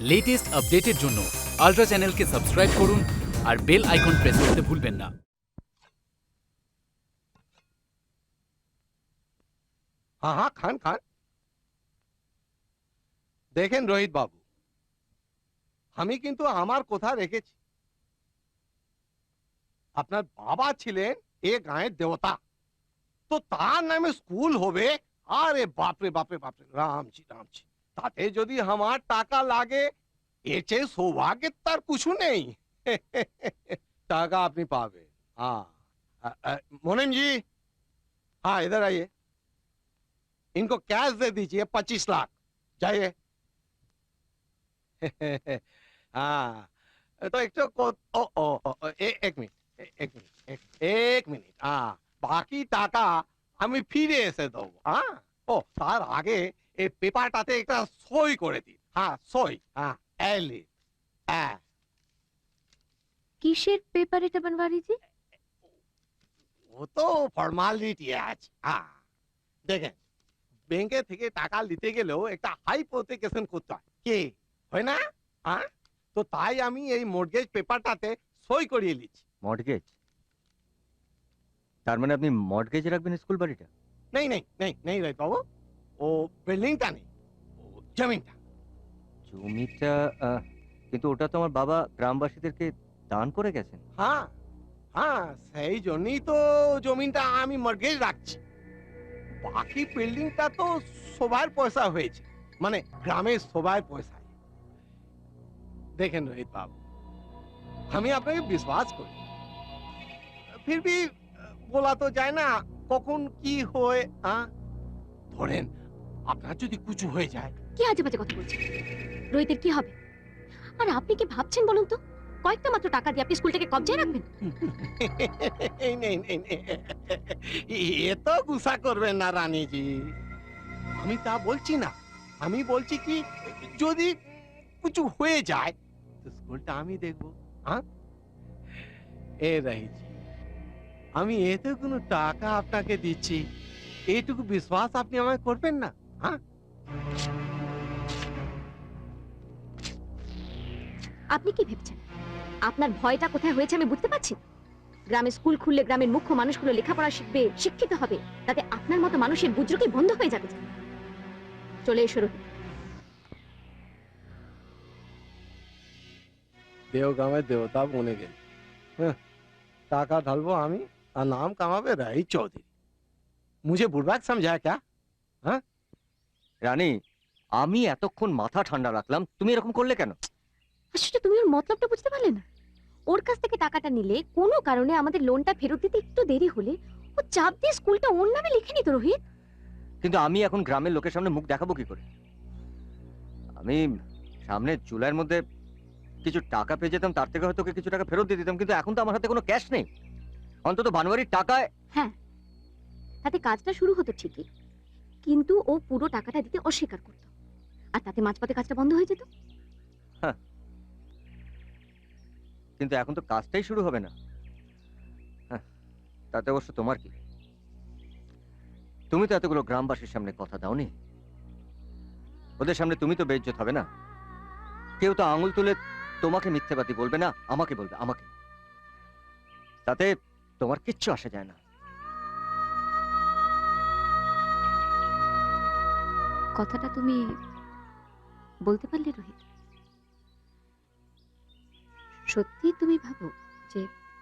Latest আপডেটের জন্য ultra চ্যানেলকে সাবস্ক্রাইব করুন আর বেল আইকন প্রেস করতে ভুলবেন না। হ্যাঁ হ্যাঁ খান খান। দেখেন রোহিত বাবু, আমি কিন্তু আমার কথা রেখেছি? আপনার বাবা ছিলেন এ গাঁয়ের দেবতা। তো তার নামে স্কুল হবে? আরে বাপরে বাপরে বাপরে, রামজি রামজি। তাতে যদি আমার টাকা লাগে এর চেয়ে সৌভাগ্যের তার কিছু নেই টাকা আপনি পাবেন हाँ अ, अ, मोनिम जी हाँ इधर आइए इनको कैश दे दीजिए पच्चीस लाख जाइए हाँ तो एक तो को- ओ, ओ, ओ, ओ, ए, एक मिनट ए- एक मिनट एक, एक মিনিট হ্যাঁ বাকি টাকা আমি ফিরে এসে দেবো হ্যাঁ ও তার আগে এই পেপারটাতে একটা সই করে দিন হ্যাঁ সই হ্যাঁ এলি হ্যাঁ কিসের পেপার এটা बनवारी जी ও তো ফর্মালিটি আছে হ্যাঁ দেখেন ব্যাংকে থেকে টাকা নিতে গেলেও একটা হাইপোথিকেশন করতে হয় কি হয় না হ্যাঁ তো তাই আমি এই মর্গেজ পেপারটাতে সই করিয়ে নিচ্ছি মর্টগেজ তার মানে আপনি মর্টগেজে রাখবেন স্কুল বাড়িটা নেই নেই নেই নেই রে বাবু ও বিল্ডিংটা নেই। ও জমিটা আহ, কিন্তু ওটা তো আমার বাবা গ্রামবাসীদেরকে দান করে গেছেন। হ্যাঁ হ্যাঁ সেই জন্যই তো জমিনটা আমি মর্গেজ রাখছি। বাকি বিল্ডিংটা তো সবার পয়সা হয়েছে মানে গ্রামের সবার পয়সা। দেখেন রোহিত বাবু আমি আপনাকে বিশ্বাস করি। ফির ভি বলা তো যায় না কখন কি হয় হ্যাঁ ধরেন আপনার যদি কিছু হয়ে যায়। কি আজে বাজে কথা বলছেন? রোহিতের কি হবে? আর আপনি কি ভাবছেন বলুন তো? কয়েকটা মাত্র টাকা দিয়ে আপনি স্কুলটাকে কবজায় রাখবেন? এই নেই নেই এ তো গুসা করবেন না রানীজি। আমি তা বলছি না। আমি বলছি কি যদি কিছু হয়ে যায় তো স্কুলটা আমি দেখব হ্যাঁ এ রাহিজি আমি এতে কোনো টাকা আপনাকে দিচ্ছি। এইটুকু বিশ্বাস আপনি আমায় করবেন না? আপনি কি ভেবেছেন? আপনার ভয়টা কোথায় হয়েছে আমি বুঝতে পারছি গ্রামে স্কুল খুললে গ্রামের মুখ্য মানুষগুলো লেখাপড়া শিখবে শিক্ষিত হবে। তাতে আপনার মতো মানুষের বুজরুকি বন্ধ হয়ে যাবে। চলে এসো রোহিত। দেওগ্রামের দেবতা বনে গেল। হ্যাঁ, টাকা ঢালবো আমি আর নাম কামাবে রাই চৌধুরী মুঝে বুড়বাক সমঝা ক্যা? রানী আমি এতক্ষণ মাথা ঠান্ডা রাখলাম তুমি এরকম করলে কেন? আসলে তুমি ওর মতলবটা বুঝতে পারলে না। ওর কাছ থেকে টাকাটা নিলে কোনো কারণে আমাদের লোনটা ফেরত দিতে একটু দেরি হলে ও চাপ দিয়ে স্কুলটা ওর নামে লিখে নিত রোহিত। কিন্তু আমি এখন গ্রামের লোকের সামনে মুখ দেখাবো কি করে? আমি সামনে জুলাইয়ের মধ্যে কিছু টাকা পেয়ে যেতাম তার থেকে হয়তো কিছু টাকা ফেরত দিয়ে দিতাম কিন্তু এখন তো আমার হাতে কোনো ক্যাশ নেই। অন্তত জানুয়ারির টাকায় হ্যাঁ তাতে কাজটা শুরু হতো ঠিকই। কিন্তু ও পুরো টাকাটা দিতে অস্বীকার করত। আর তাতে মাঝপথে কাজটা বন্ধ হয়ে যেত। কিন্তু এখন তো কাজটাই শুরু হবে না। তাতে অবশ্য তোমার কি? তুমি তো এতগুলো গ্রামবাসীর সামনে কথা দাওনি। ওদের সামনে তুমি তো বেজ্জত হবে না। কেউ তো আঙুল তুলে তোমাকে মিথ্যেবাদী বলবে না, আমাকে বলবে, আমাকে। তাতে তোমার কিচ্ছু আসা যায় না। কথাটা তুমি বলতে পারলে রোহিত? সত্যি তুমি ভাবো যে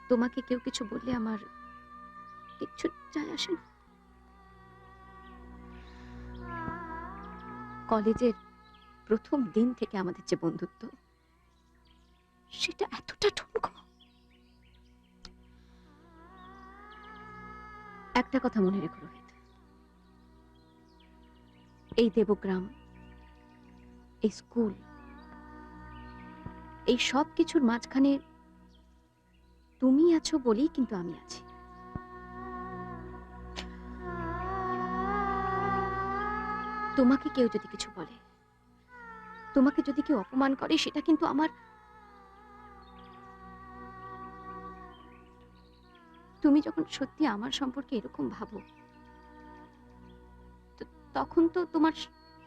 তোমাকে কেউ কিছু বললে আমার কিচ্ছু যায় আসে না? কলেজের প্রথম দিন থেকে আমাদের যে বন্ধুত্ব, সেটা এতটা ঠুনকো। একটা কথা মনে রেখো এই দেবগ্রাম, এই স্কুল, এই সব কিছুর মাঝখানে তুমি আছো বলেই কিন্তু আমি আছি। তোমাকে কেউ যদি কিছু বলে, তোমাকে যদি কেউ অপমান করে, সেটা কিন্তু আমার তুমি যখন সত্যি আমার সম্পর্কে এরকম ভাবো তখন তো তোমার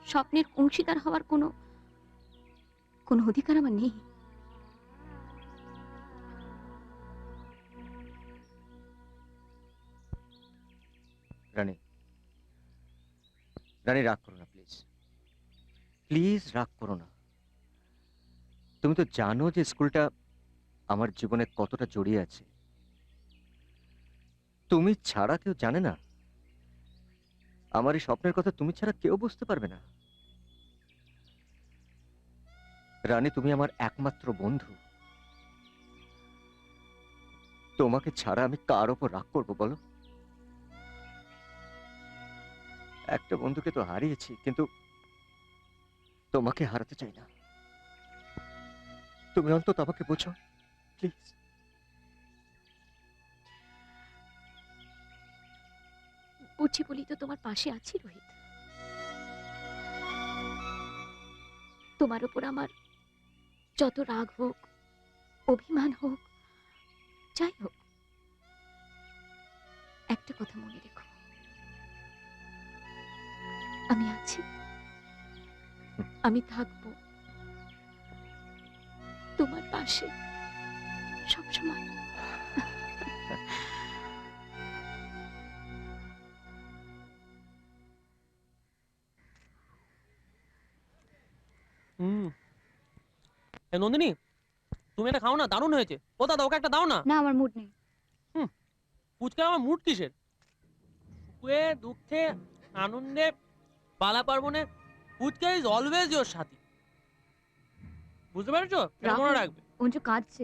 স্বপ্নের অংশীদার হওয়ার কোনো কোনো অধিকার আমার নেই। রানী রানী রাগ করো না, প্লিজ। প্লিজ রাগ করো না। তুমি তো জানো যে স্কুলটা আমার জীবনে কতটা জড়িয়ে আছে। তুমি ছাড়া কেউ জানে না আমার এই স্বপ্নের কথা তুমি ছাড়া কেউ বুঝতে পারবে না। রানী, তুমি আমার একমাত্র বন্ধু। তোমাকে ছাড়া আমি কার ওপর রাগ করব বলো? একটা বন্ধুকে তো হারিয়েছি, কিন্তু তোমাকে হারাতে চাই না। তুমি অন্তত আমাকে বোঝো, প্লিজ। বুঝছি বলি তো তোমার পাশে আছি রোহিত। তোমার উপর আমার যত রাগ হোক, অভিমান হোক, যাই হোক, একটা কথা মনে রেখো। আমি আছি। আমি থাকব। তোমার পাশে সবসময়। নন্দিনী তুমি এটা খাও না দারুণ হয়েছে। ও দাদা ওকে একটা দাও না। না আমার মুড নেই। ফুচকা আমার মুড কিসের? সুখে দুঃখে আনন্দে পালা পার্বণে ফুচকা ইজ অলওয়েজ ইওর সাথী। বুঝতে পেরেছ? মনে রাখবে। অঞ্জু কাঁদছে।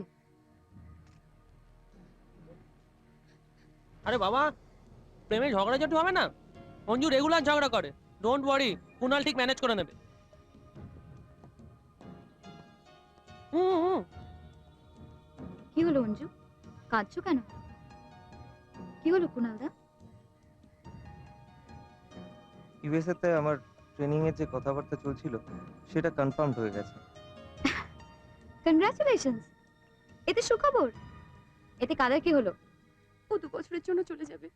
আরে বাবা প্রেমে ঝগড়া ঝাটি হবে না? অঞ্জু রেগুলার ঝগড়া করে। ডোন্ট ওয়ারি কুনাল ঠিক ম্যানেজ করে নেবে। কি হলো অঞ্জু? কাঁদছো কেন? কি হলো কুনালদা? ইউএসএতে আমার ট্রেনিং এর যে কথাবার্তা চলছিল সেটা কনফার্ম হয়ে গেছে। কনগ্রাচুলেশনস এতে সুখবর? এতে কাদার কি হলো? ও দু বছরের জন্য চলে যাবে।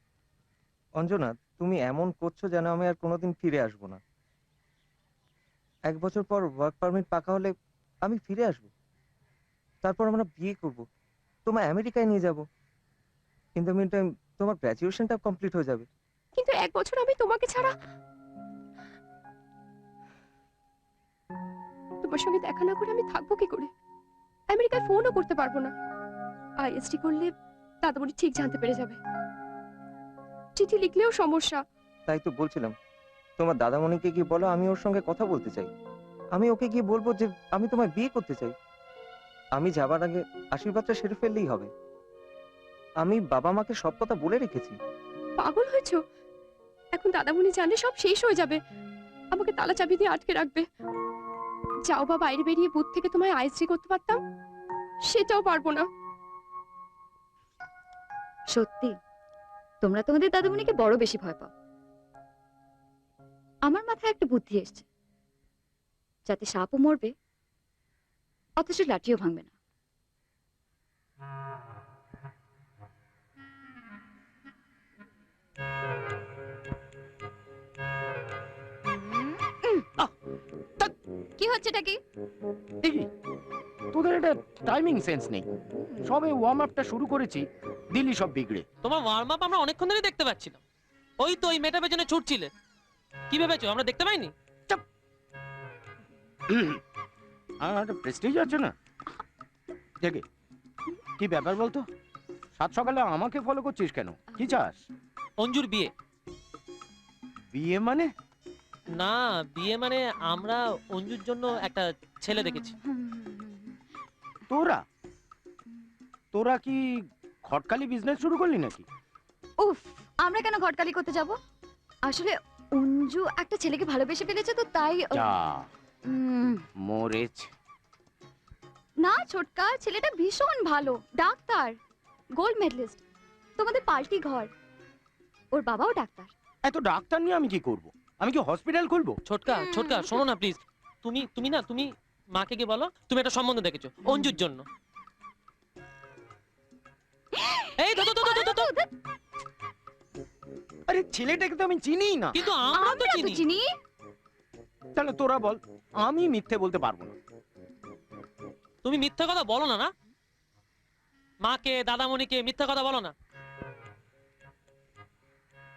অঞ্জনা তুমি এমন করছ যেন আমি আর কোনোদিন ফিরে আসব না। এক বছর পর ওয়ার্ক পারমিট পাকা হলে আমি ফিরে আসব। তারপর আমরা বিয়ে করব। তোমায় আমেরিকায় নিয়ে যাব। কিন্তু মিন টাইম তোমার গ্র্যাজুয়েশনটা কমপ্লিট হয়ে যাবে। কিন্তু এক বছর আমি তোমাকে ছাড়া তোমার সঙ্গে দেখা না করে আমি থাকব কি করে? আমেরিকায় ফোনও করতে পারব না। আইএসটি করলে দাদামণি ঠিক জানতে পেরে যাবে। চিঠি লিখলেও সমস্যা। তাই তো বলছিলাম। তোমার দাদামণিকে গিয়ে বলো আমি ওর সঙ্গে কথা বলতে চাই। আমি ওকে গিয়ে বলব যে আমি তোমায় বিয়ে করতে চাই। আমি যাবার আগে আশীর্বাদটা সেরে ফেললেই হবে। আমি বাবা মাকে সব কথা বলে রেখেছি। পাগল হয়েছো? এখন দাদামণি জানলে সব শেষ হয়ে যাবে। আমাকে তালা চাবি দিয়ে আটকে রাখবে। যাও বা বাইরে বেরিয়ে বুথ থেকে তোমায় আইএসটি করতে পারতাম সেটাও পারব না। সত্যি? তোমরা তোমাদের দাদামণিকে বড় বেশি ভয় পাও। আমার মাথায় একটা বুদ্ধি এসছে। যাতে সাপও মরবে অথচ লাঠিও ভাঙবে না। কি হচ্ছে এটা কি? দেখি তোদের একটা টাইমিং সেন্স নেই। সবে ওয়ার্ম আপটা শুরু করেছি দিল্লি সব বিগড়ে। তোমার ওয়ার্ম আপ আমরা অনেকক্ষণ ধরে দেখতে পাচ্ছিলাম। ওই তো ওই মেয়েটা পেছনে ছুটছিলে। কি ভেবেছো আমরা দেখতে পাইনি? আর প্রেস্টিজ আছে না? দেখে কি ব্যাপার বলতো? সাত সকালে আমাকে ফলো করছিস কেন? কি চাস? অঞ্জুর বিয়ে। বিয়ে মানে? না বিয়ে মানে আমরা অঞ্জুর জন্য একটা ছেলে দেখেছি। তোরা? তোরা কি খটকালি বিজনেস শুরু করলি নাকি? উফ আমরা কেন ঘটকালি করতে যাব? আসলে অঞ্জু একটা ছেলেকে ভালোবেসে ফেলেছে তো তাই ও- যা। না ছোটকা ছেলেটা ভীষণ ভালো ডাক্তার। গোল্ড মেডেলিস্ট তোমাদের পাল্টি ঘর। ওর বাবাও ডাক্তার। এত ডাক্তার নিয়ে আমি কি করব? আমি কি হসপিটাল খুলবো? ছোটকা ছোটকা শোনো না প্লিজ তুমি তুমি না তুমি মাকে গিয়ে বলো তুমি একটা সম্বন্ধ দেখেছ অঞ্জুর জন্য। এই তো তো তো তো, তো তো আরে ছেলেটাকে তো আমি চিনিই না। কিন্তু আমরা তো আমরা তো চিনি। চিনি। তাহলে তোরা বল আমি মিথ্যে বলতে পারব না। তুমি মিথ্যা কথা বলো না না? মাকে দাদামণিকে মিথ্যা কথা বলো না।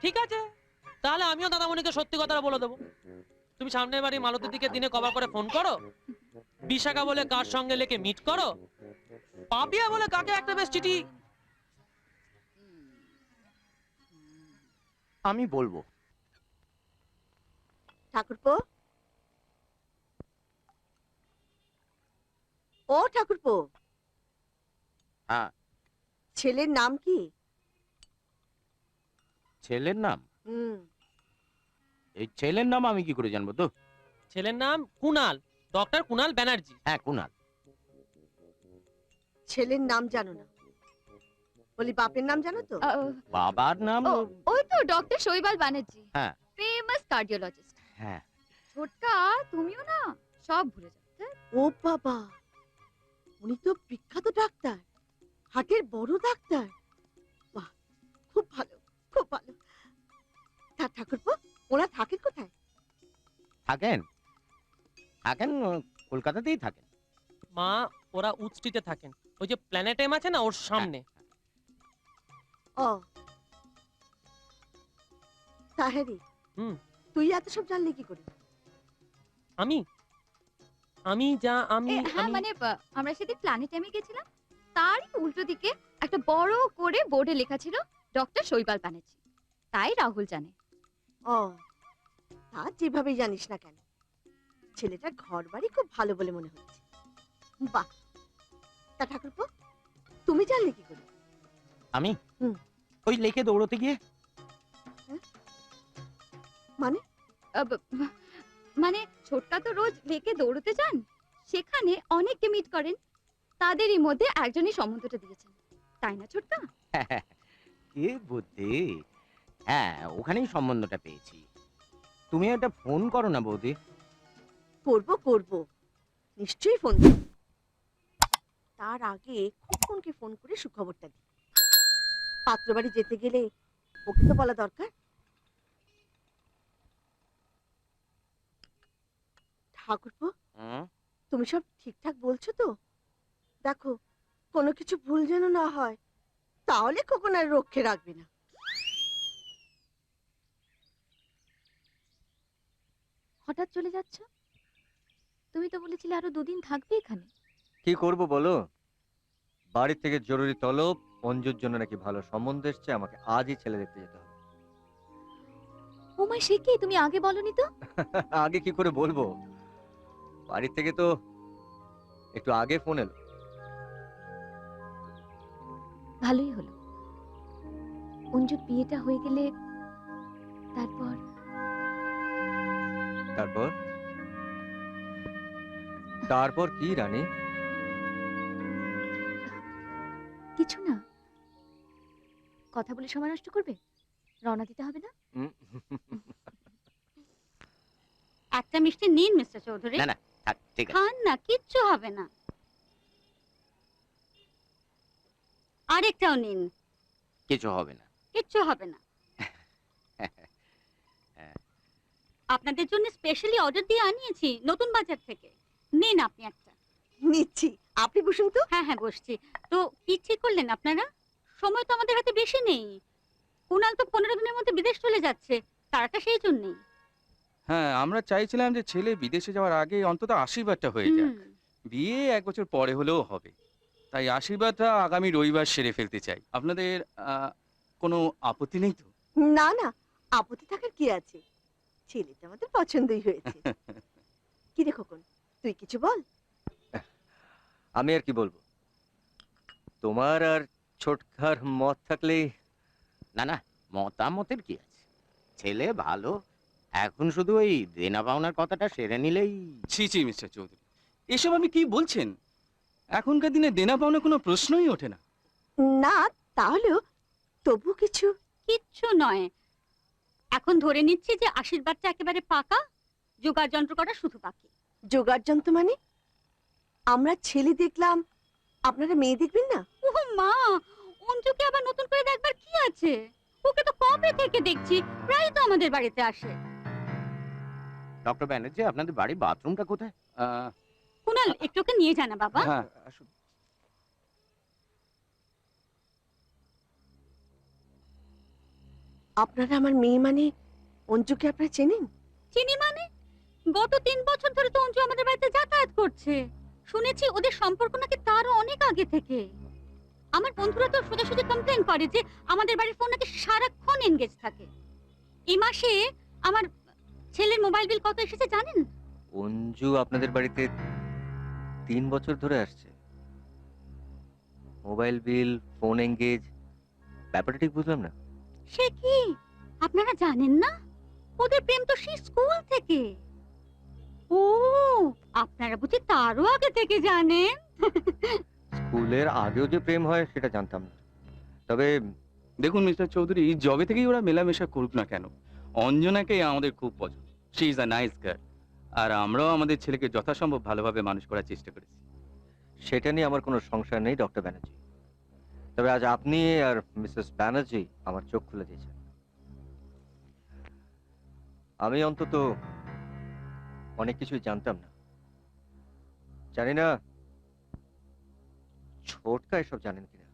ঠিক আছে তাহলে আমিও দাদামণিকে সত্যি কথাটা বলে দেবো। তুমি সামনের বাড়ি মালতীর দিকে দিনে কবার করে ফোন করো বিশাখা বলে কার সঙ্গে লেকে মিট করো পাপিয়া বলে কাকে একটা বেশ চিঠি? আমি বলব। ঠাকুরপো ও ঠাকুরপো। হ্যাঁ। ছেলের নাম কি? ছেলের নাম? হুম। এই ছেলের নাম আমি কি করে জানব তো? ছেলের নাম কুনাল ডক্টর কুনাল ব্যানার্জি। হ্যাঁ কুনাল। ছেলের নাম জানো না। বলি বাপের নাম জানো তো? বাবার নাম? ওই তো ডক্টর শৈবাল ব্যানার্জি। হ্যাঁ। ফেমাস কার্ডিওলজিস্ট হ্যাঁ। ছোটকা তুমিও না? সব ভুলে যাও। ও বাবা। উনি তো বিখ্যাত ডাক্তার হার্টের বড় ডাক্তার। বাহ খুব ভালো খুব ভালো। তা ঠাকুরপো ওরা থাকেন কোথায়? থাকেন? থাকেন কলকাতাতেই থাকেন। মা ওরা উচটিতে থাকেন। ওই যে প্ল্যানেটেম আছে না ওর সামনে? ও। তাহেরি হুম। তুই এত সব জানলি কি করে? আমি? আমি যা আমি হ্যাঁ মানে আমরা সেদিন প্ল্যানেটামে গেছিলাম তারই উল্টো দিকে একটা বড় করে বোর্ডে লেখা ছিল ডক্টর শৈবাল ব্যানার্জি। তাই রাহুল জানে। ও তা যেভাবেই জানিস না কেন ছেলেটার ঘর বাড়ি খুব ভালো বলে মনে হচ্ছে। বাহ! তা ঠাকুরপো তুমি জানলে কি করে? আমি? ওই লেকে দৌড়তে গিয়ে? মানে? আহ, ব- মানে ছোটকা তো রোজ লেকে দৌড়তে যান? সেখানে অনেককে মিট করেন। তাদেরই মধ্যে একজনই সম্বন্ধটা দিয়েছেন। তাই না ছোটকা কি বুদ্ধি? হ্যাঁ ওখানেই সম্বন্ধটা পেয়েছি। তুমি একটা ফোন করো না বৌদি। করব করব। নিশ্চয়ই ফোন করব। তার আগে খোকনকে ফোন করে সুখবরটা দিই। পাত্রবাড়ি যেতে গেলে ওকে তো বলা দরকার। ঠাকুরপো তুমি সব ঠিকঠাক বলছো তো? দেখো কোনো কিছু ভুল যেন না হয় তাহলে খোকন আর রক্ষে রাখবে না। হঠাৎ চলে যাচ্ছ? তুমি তো বলেছিলে আরও দুদিন থাকবে এখানে। কি করব বলো? বাড়ি থেকে জরুরি তলব অঞ্জুর জন্য নাকি ভালো সম্বন্ধ এসছে আমাকে আজই ছেলে দেখতে যেতে হবে। ও মা সে কি? তুমি আগে বলনি তো? আগে কি করে বলব? বাড়ি থেকে তো একটু আগে ফোন এলো। ভালোই হলো। অঞ্জুর বিয়েটা হয়ে গেলে তারপর? তারপর? তারপর কি রানী? কিছু না। কথা বলে সময় নষ্ট করবে? রওনা দিতে হবে না? একটা মিষ্টি নিন মিস্টার চৌধুরী। না, না। থাক, ঠিক আছে। খান না কিচ্ছু হবে না। আরেকটাও নিন। কিছু হবে না। কিচ্ছু হবে না। আপনাদের জন্য স্পেশালি অর্ডার দিয়ে আনিয়েছি নতুন বাজার থেকে। নিন আপনি একটা। নিচ্ছি। আপনি বসুন তো। হ্যাঁ হ্যাঁ বসছি। তো কি ঠিক করলেন আপনারা? সময় তো আমাদের হাতে বেশি নেই। কুনাল তো পনেরো দিনের মধ্যে বিদেশ চলে যাচ্ছে। তারাটা সেই জন্যই। হ্যাঁ আমরা চাইছিলাম যে ছেলে বিদেশে যাওয়ার আগে অন্তত আশীর্বাদটা হয়ে যাক। বিয়ে এক বছর পরে হলেও হবে। তাই আশীর্বাদটা আগামী রবিবার সেরে ফেলতে চাই। আপনাদের আহ, কোনো আপত্তি নেই তো? না না আপত্তি থাকার কি আছে? ছেলেটা আমাদের পছন্দই হয়েছে। কি রে খোকন তুই কিছু বল? আমি আর কি বলব? তোমার আর ছোটকার মত থাকলে না না মতামতের কি আছে? ছেলে ভালো এখন শুধু ওই দেনা পাওনার কথাটা সেরে নিলেই। ছি ছি মিস্টার চৌধুরী। এসব আমি কি বলছেন? এখনকার দিনে দেনা পাওনা কোনো প্রশ্নই ওঠে না। না তাহলেও তবু কিছু। কিচ্ছু নয়। এখন ধরে নিচ্ছি যে আশীর্বাদটা একেবারে পাকা যোগার যন্ত্র করা শুধু বাকি। জোগাড় যন্ত্র মানে? আমরা ছেলে দেখলাম আপনারা মেয়ে দেখবেন না? ও মা অঞ্জুকে আবার নতুন করে দেখবার কি আছে? ওকে তো কবে থেকে দেখছি? প্রায় তো আমাদের বাড়িতে আসে। ডক্টর ব্যানার্জি আপনাদের বাড়ির বাথরুমটা কোথায়? কুনাল কুনাল একটু ওকে নিয়ে জানা বাবা। হ্যাঁ আসলে আপনারা আমার মেয়ে মানে অঞ্জুকে আপনারা চেনেন? চিনি মানে? গত তিন বছর ধরে তো অঞ্জু আমাদের বাড়িতে যাতায়াত করছে। শুনেছি ওদের সম্পর্ক নাকি তারও অনেক আগে থেকে। আমার বন্ধুরা তো সোজাসুজি কমপ্লেন করে যে আমাদের বাড়ির ফোন নাকি সারাক্ষণ এনগেজ থাকে। এই মাসে আমার ছেলের মোবাইল বিল কত এসেছে জানেন? অঞ্জু আপনাদের বাড়িতে তিন বছর ধরে আসছে। মোবাইল বিল ফোন এঙ্গেজ ব্যাপারটা ঠিক বুঝলাম না। সে কি? আপনারা জানেন না? ওদের প্রেম তো সেই স্কুল থেকে। ও আপনারা বুঝি তারও আগে থেকে জানেন? স্কুলের আগেও যে প্রেম হয় সেটা জানতাম না। তবে দেখুন মিস্টার চৌধুরী জবে থেকেই ওরা মেলামেশা করুক না কেন? অঞ্জনাকে আমাদের খুব পছন্দ। She is a nice girl আর আমরাও আমাদের ছেলেকে যথাসম্ভব ভালোভাবে মানুষ করার চেষ্টা করেছি। সেটা নিয়ে আমার কোনো সংশয় নেই ডক্টর ব্যানার্জি তবে আজ আপনি আর মিসেস ব্যানার্জি আমার চোখ খুলে দিয়েছেন। আমি অন্তত অনেক কিছুই জানতাম না। জানি না, ছোটকা এসব জানেন কিনা।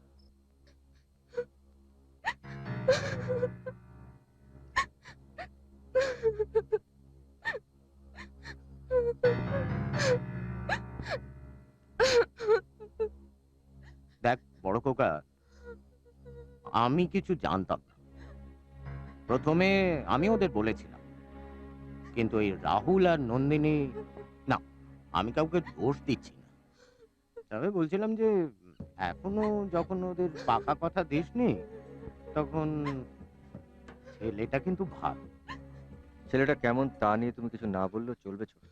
দেখ, বড় খোকা, আমি কিছু জানতাম না। প্রথমে আমি ওদের বলেছিলাম, কিন্তু এই রাহুল আর নন্দিনী, না, আমি কাউকে দোষ দিচ্ছি না। তবে বলছিলাম যে, এখনও যখন ওদের পাকা কথা দিসনি, তখন ছেলেটা কিন্তু ভালো। ছেলেটা কেমন তা নিয়ে তুমি কিছু না বললেও চলবে ছোট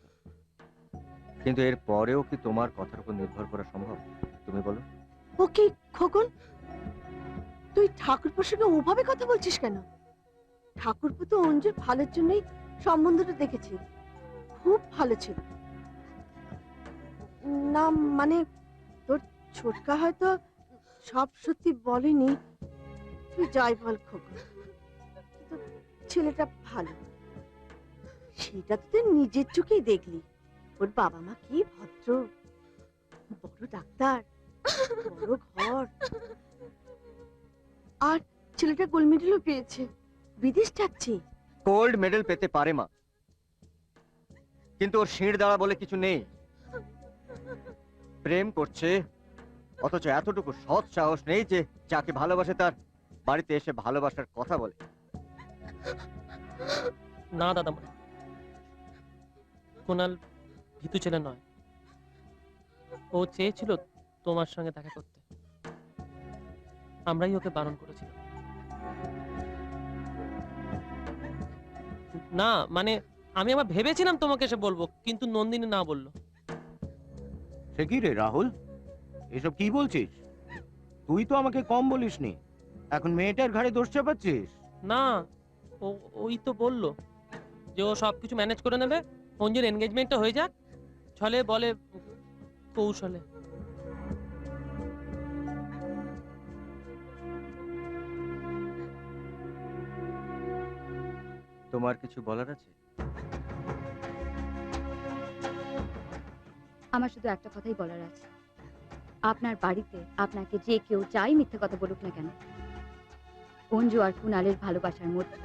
কিন্তু এর পরেও কি তোমার কথার উপর নির্ভর করা সম্ভব? তুমি বলো। ও কি খোকন? তুই ঠাকুরপুর সঙ্গে ওভাবে কথা বলছিস কেন? ঠাকুরপো তো অঞ্জুর ভালোর জন্যই সম্বন্ধটা দেখেছি। খুব ভালো ছিল। না মানে তোর ছোটকা হয়তো সব সত্যি বলেনি। তুই যাই বল খোকন। ছেলেটা ভালো। সেটা তো তুই নিজের চোখেই দেখলি। ওর বাবা মা কি ভদ্র। বড় ডাক্তার বড় ঘর। আর ছেলেটা গোল্ড মেডেলও পেয়েছে। বিদেশ যাচ্ছে। গোল্ড মেডেল পেতে পারে মা। কিন্তু ওর শির দাঁড়া বলে কিছু নেই। প্রেম করছে অথচ এতটুকু সৎ সাহস নেই যে যাকে ভালোবাসে তার বাড়িতে এসে ভালোবাসার কথা বলে। না দাদা কুনাল ভীতু ছেলে নয়। ও চেয়েছিল তোমার সঙ্গে দেখা করতে। আমরাই ওকে বারণ করেছিলাম। না মানে আমি আবার ভেবেছিলাম তোমাকে এসে বলব কিন্তু নন্দিনী না বলল। সে কি রে রাহুল? এসব কি বলছিস? তুই তো আমাকে কম বলিসনি। এখন মেয়েটার ঘাড়ে দোষ চাপাচ্ছিস? না ও ওই তো বলল যে ও সবকিছু ম্যানেজ করে নেবে। অঞ্জুর এনগেজমেন্টটা হয়ে যাক ছলে বলে কৌশলে। তোমার কিছু বলার আছে? আমার শুধু একটা কথাই বলার আছে। আপনার বাড়িতে আপনাকে যে কেউ যাই মিথ্যে কথা বলুক না কেন অঞ্জু আর কুনালের ভালোবাসার মধ্যে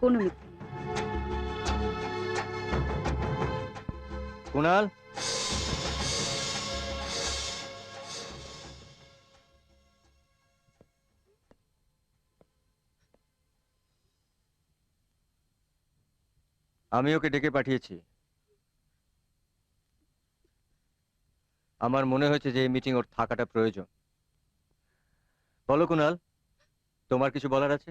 কোনো মিথ্যে কুনাল আমি ওকে ডেকে পাঠিয়েছি। আমার মনে হয়েছে যে এই মিটিং ওর থাকাটা প্রয়োজন। বলো কুনাল তোমার কিছু বলার আছে?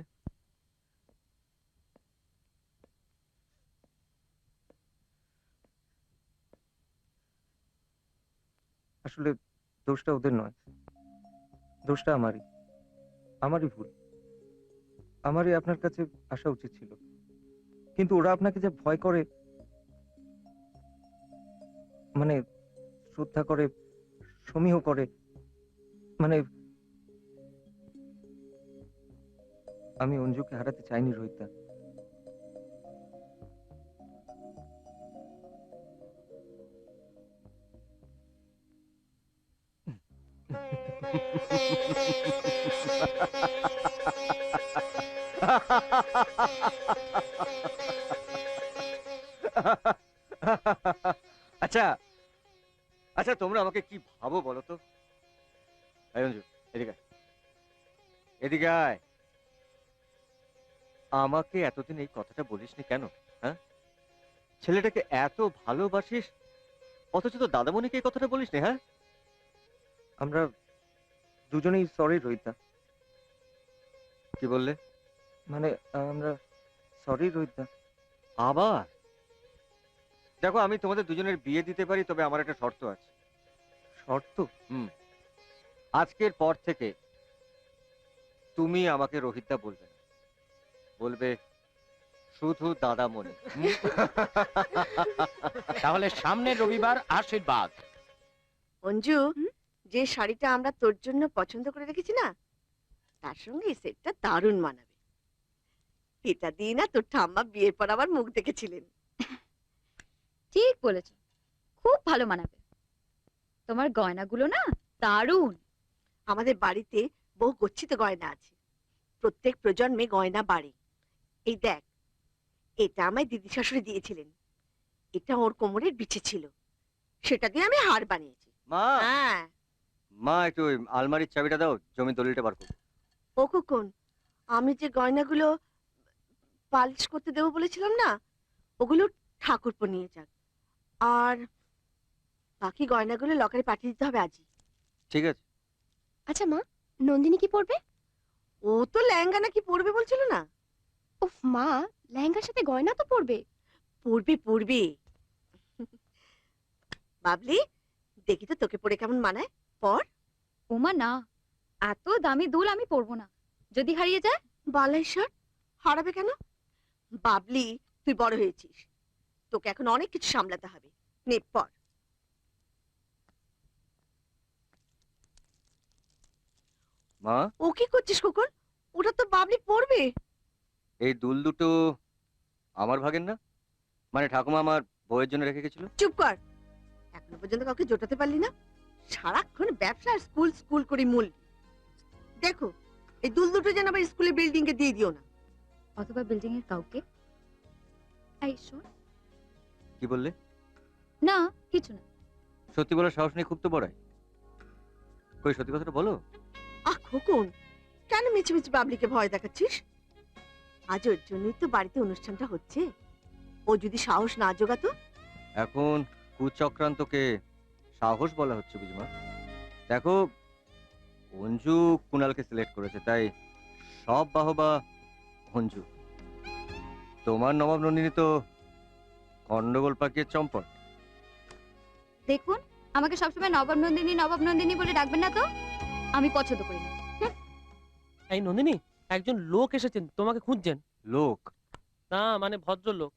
আসলে দোষটা ওদের নয়। দোষটা আমারই। আমারই ভুল। আমারই আপনার কাছে আসা উচিত ছিল। কিন্তু ওরা আপনাকে যে ভয় করে মানে শ্রদ্ধা করে, সমীহ করে মানে আমি অঞ্জুকে হারাতে চাইনি রোহিতদা। আচ্ছা আচ্ছা তোমরা আমাকে কি ভাবো বলো তো? এদিকে এদিকে আয়। আমাকে এতদিন এই কথাটা বলিসনি কেন হ্যাঁ? ছেলেটাকে এত ভালোবাসিস, অথচ তো দাদামণিকে এই কথাটা বলিসনি হ্যাঁ? আমরা দুজনেই সরি রোহিতা। কি বললে? মানে আমরা সরি রোহিতা। আবার? দেখো আমি তোমাদের দুজনের বিয়ে দিতে পারি তবে আমার একটা শর্ত আছে। শর্ত? হুম। আজকের পর থেকে তুমি আমাকে রোহিতদা বলবে না। বলবে শুধু দাদা হুম? তাহলে সামনের রবিবার আশীর্বাদ। অঞ্জু যে শাড়িটা আমরা তোর জন্য পছন্দ করে রেখেছি না তার সঙ্গে এই সেটটা দারুণ মানাবে। এটা দিয়ে না তোর ঠাম্মা বিয়ের পর আবার মুখ দেখেছিলেন। ঠিক বলেছ খুব ভালো মানাবে। তোমার গয়নাগুলো না দারুণ। আমাদের বাড়িতে বহু গচ্ছিত গয়না আছে। প্রত্যেক প্রজন্মে গয়না বাড়ে। এই দেখ এটা আমায় দিদি শাশুড়ি দিয়েছিলেন। এটা ওর কোমরের বিছে ছিল। সেটা দিয়ে আমি হার বানিয়েছি। মা! হ্যাঁ। মা একটু ওই আলমারির চাবিটা দাও জমি দলিলটা বার করব। ও খোকন আমি যে গয়নাগুলো পালিশ করতে দেবো বলেছিলাম না ওগুলো ঠাকুরপো নিয়ে যাক। আর বাকি গয়নাগুলো লকারে পাঠিয়ে দিতে হবে আজই। ঠিক আছে। আচ্ছা মা নন্দিনী কি পরবে ও তো লেহেঙ্গা নাকি পরবে বলছিল না? উফ মা লেহেঙ্গার সাথে গয়না তো পরবে পরবে পরবে বাবলি দেখি তো তোকে পরে কেমন মানায়। পর ওমা না। এত দামি দুল আমি পরবো না। যদি হারিয়ে যায়? বালাই শার্ট হারাবে কেন? বাবলি তুই বড় হয়েছিস। তোকে এখন অনেক কিছু সামলাতে হবে। নে পর। মা? ও কি করছিস খোকন ওটা তো বাবলি পরবে। এই দুল দুটো আমার ভাগের না? মানে ঠাকুমা আমার বউয়ের জন্য রেখে গেছিল? চুপ কর। এখনও পর্যন্ত কাউকে জোটাতে পারলি না। সারাক্ষণ ব্যবসা স্কুল স্কুল করে মূল। দেখো এই দুল দুটো যেন আবার স্কুলের বিল্ডিং এ দিয়ে দিও না। অথবা বিল্ডিং এর কাউকে। এই শোন। কি বললে? না কিছু না। সত্যি বলার সাহস নেই খুব তো বড়াই। কই সত্যি কথাটা বলো। আহ খোকন কেন মিছি মিছি বাবলিকে ভয় দেখাচ্ছিস? আজ ওর জন্যই তো বাড়িতে অনুষ্ঠানটা হচ্ছে। ও যদি সাহস না জোগাতো? এখন কুচক্রান্তকে সাহস বলা হচ্ছে বুঝিমা। দেখো অঞ্জু কুণালকে সিলেক্ট করেছে তাই সব বাহবা অঞ্জু তোমার নবাব নন্দিনী তো গন্ডগোল পাকিয়ে চম্পট। দেখুন আমাকে সবসময় নবাব নন্দিনী নবাব নন্দিনী বলে ডাকবেন না তো? আমি পছন্দ করি না। এই নন্দিনী একজন লোক এসেছেন তোমাকে খুঁজছেন? লোক? না মানে ভদ্রলোক।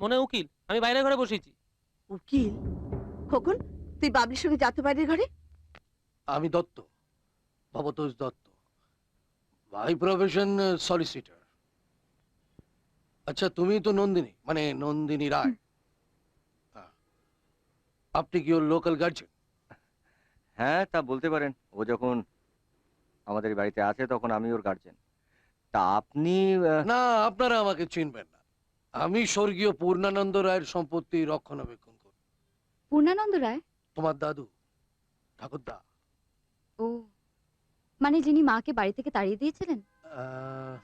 মনে হয় উকিল আমি বাইরে ঘরে বসেছি। উকিল? খোকন তুই বাবলির সঙ্গে যাতো বাড়ির ঘরে? আমি Dutta Bhabatosh Dutta by profession solicitor আচ্ছা তুমি তো নন্দিনী মানে নন্দিনী রায়। হ্যাঁ। আপনি কি ওর লোকাল গার্জেন হ্যাঁ তা বলতে পারেন। ও যখন আমাদের বাড়িতে আছে তখন আমি ওর গার্জেন তা আপনি না আপনারা আমাকে চিনবেন না। আমি স্বর্গীয় পূর্ণানন্দ রায়ের সম্পত্তি রক্ষণাবেক্ষণ করি। পূর্ণানন্দ রায়? তোমার দাদু ঠাকুরদা। ও মানে যিনি মাকে বাড়ি থেকে তাড়িয়ে দিয়েছিলেন? আহ,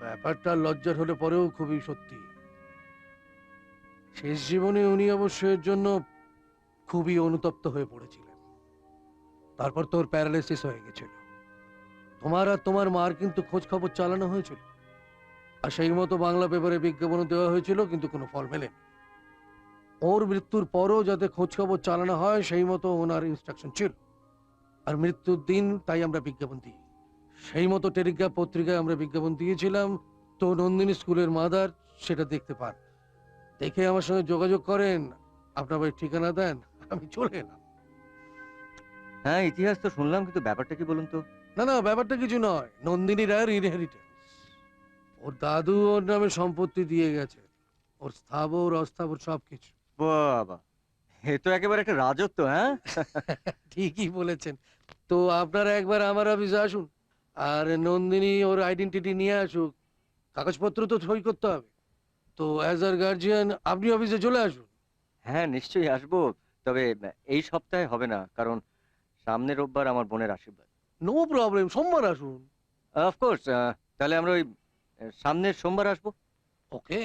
ব্যাপারটা লজ্জার হলে পরেও খুবই সত্যি। শেষ জীবনে উনি অবশ্য এর জন্য খুবই অনুতপ্ত হয়ে পড়েছিলেন। তারপর তোর প্যারালাইসিস হয়ে গেছিল। তোমার আর তোমার মার কিন্তু খোঁজ খবর চালানো হয়েছিল। আর সেই মতো বাংলা পেপারে বিজ্ঞাপনও দেওয়া হয়েছিল কিন্তু কোনো ফল মেলেনি। ওর মৃত্যুর পরও যাতে খোঁজ খবর চালানো হয় সেই মতো ওনার ইনস্ট্রাকশন ছিল। আর মৃত্যুর দিন তাই আমরা বিজ্ঞাপন দিই। সেই মতো টেলিগ্রাফ পত্রিকায় আমরা বিজ্ঞাপন দিয়েছিলাম। তো নন্দিনী স্কুলের মাদার সেটা দেখতে পান। দেখে আমার সঙ্গে যোগাযোগ করেন আপনার বাড়ির ঠিকানা দেন আমি চলে এলাম। হ্যাঁ ইতিহাস তো শুনলাম কিন্তু ব্যাপারটা কি বলুন তো? না না ব্যাপারটা কিছু নয়। নন্দিনী রায়ের ইনহেরিটেন্স ওর দাদু ওর নামে সম্পত্তি দিয়ে গেছে। ওর স্থাবর অস্থাবর সবকিছু। বাবা এ তো একেবারে একটা রাজত্ব হ্যাঁ? ঠিকই বলেছেন। তো আপনারা একবার আমার অফিসে আসুন আর নন্দিনী ওর আইডেন্টিটি নিয়ে আসুক। কাগজপত্র তো সই করতে হবে। তো অ্যাজ আর গার্জিয়ান আপনি অফিসে চলে আসুন। হ্যাঁ নিশ্চয়ই আসব তবে এই সপ্তাহে হবে না কারণ সামনের রোববার আমার বোনের আশীর্বাদ। নো প্রবলেম সোমবার আসুন। অফকোর্স তাহলে আমরা ওই সামনের সোমবার আসব। ওকে